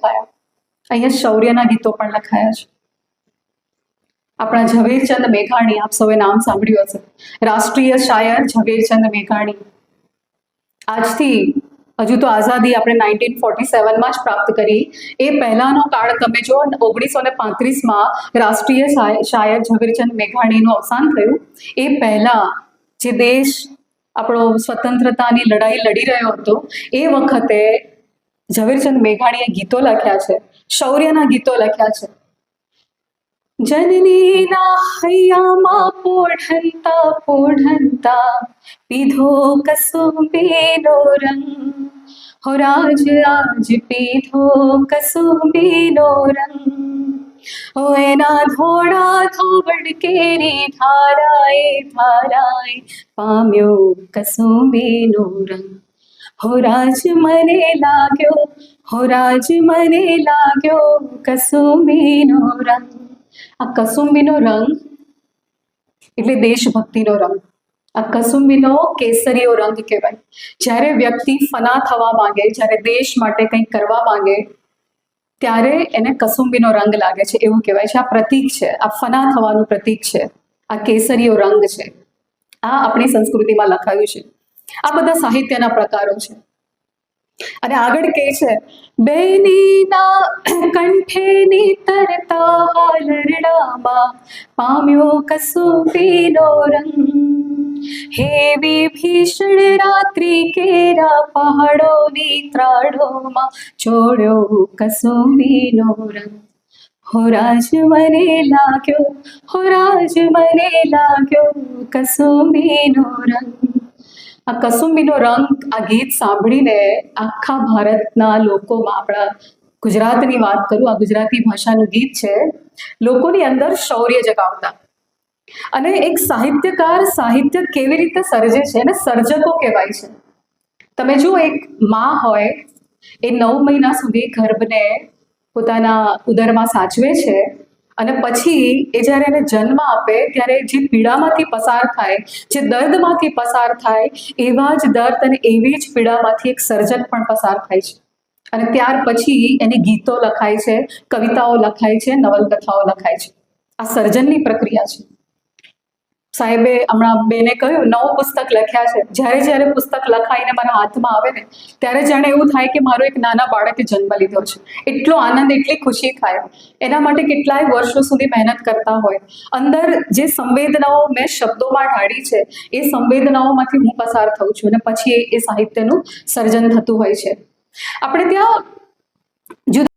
લખાયા અહીંયા શૌર્યના ગીતો પણ લખાયા છે. આપણા ઝવેરચંદ મેઘાણી, આપ સૌએ નામ સાંભળ્યું હશે. રાષ્ટ્રીય શાયર ઝવેરચંદ મેઘાણી. આજથી હજુ તો આઝાદી આપણે નાઇન્ટીન ફોર્ટી સેવનમાં જ પ્રાપ્ત કરી. એ પહેલાનો કાળ તમે જો ઓગણીસો ને પાંત્રીસમાં રાષ્ટ્રીય શાય- શાયર ઝવેરચંદ મેઘાણીનું અવસાન થયું. એ પહેલા જે દેશ આપણો સ્વતંત્રતાની લડાઈ લડી રહ્યો હતો, એ વખતે ઝવેરચંદ મેઘાણીએ ગીતો લખ્યા છે, શૌર્યના ગીતો લખ્યા છે. જનનીના હૈયામાં પોઢંતા પોઢંતા, પીધો કસુંબીનો રંગ. હો રાજ, આજ પીધો કસુંબીનો રંગ. ઓ એના ધોળા ધોવડ કેરી ધારાએ ધારાએ પામ્યો કસુંબીનો રંગ. હો રાજ મને લાગ્યો, હો રાજ મને લાગ્યો, કસુંબીનો રંગ. આ કસુંબીનો રંગ એટલે દેશભક્તિનો રંગ. આ કસુંબીનો કેસરીયો રંગ કહેવાય. જ્યારે વ્યક્તિ ફના થવા માંગે, જ્યારે દેશ માટે કંઈક કરવા માંગે, ત્યારે એને કસુંબીનો રંગ લાગે છે, એવું કહેવાય છે. આ પ્રતીક છે, આ ફના થવાનું પ્રતીક છે. આ કેસરીયો રંગ છે. આ આપણી સંસ્કૃતિમાં લખાયું છે. આ બધા સાહિત્યના પ્રકારો છે. અને આગળ કે છે, બેનીના કંઠે તરતા હાલરડામાં પામ્યો કસુંબીનો રંગ. હેવી ભીષણ રાત્રિ કેરા પહાડોની ત્રાડોમાં છોડ્યો કસુંબીનો રંગ. હો રાજ મને લાગ્યો, હો રાજ મને લાગ્યો કસુંબીનો રંગ. આ કસુંબીનો રંગ આ ગીત સાંભળીને આખા ભારતના લોકોમાં આપણા ગુજરાતની વાત કરું, આ ગુજરાતી ભાષાનું ગીત છે, લોકોની અંદર શૌર્ય જગાવતા. અને એક સાહિત્યકાર સાહિત્ય કેવી રીતે સર્જે છે એને સર્જકો કહેવાય છે. તમે જુઓ, એક માં હોય, એ નવ મહિના સુધી ગર્ભને પોતાના ઉદરમાં સાચવે છે અને પછી એ જ્યારે એને જન્મ આપે, ત્યારે જે પીડામાંથી પસાર થાય, જે દર્દમાંથી પસાર થાય, એવા જ દર્દ અને એવી જ પીડામાંથી એક સર્જન પણ પસાર થાય છે. અને ત્યાર પછી એની ગીતો લખાય છે, કવિતાઓ લખાય છે, નવલકથાઓ લખાય છે. આ સર્જનની પ્રક્રિયા છે. સાહેબે હમણાં બેને કહ્યું, નવું પુસ્તક લખ્યા છે. જ્યારે જ્યારે પુસ્તક લખાઈને મારા હાથમાં આવે ને, ત્યારે જાણે એવું થાય કે મારો એક નાના બાળકે જન્મ લીધો છે. એટલો આનંદ, એટલી ખુશી થાય. એના માટે કેટલાય વર્ષો સુધી મહેનત કરતા હોય. અંદર જે સંવેદનાઓ મેં શબ્દોમાં ઢાળી છે, એ સંવેદનાઓમાંથી હું પસાર થઉં છું અને પછી એ- સાહિત્યનું સર્જન થતું હોય છે. આપણે ત્યાં જુદા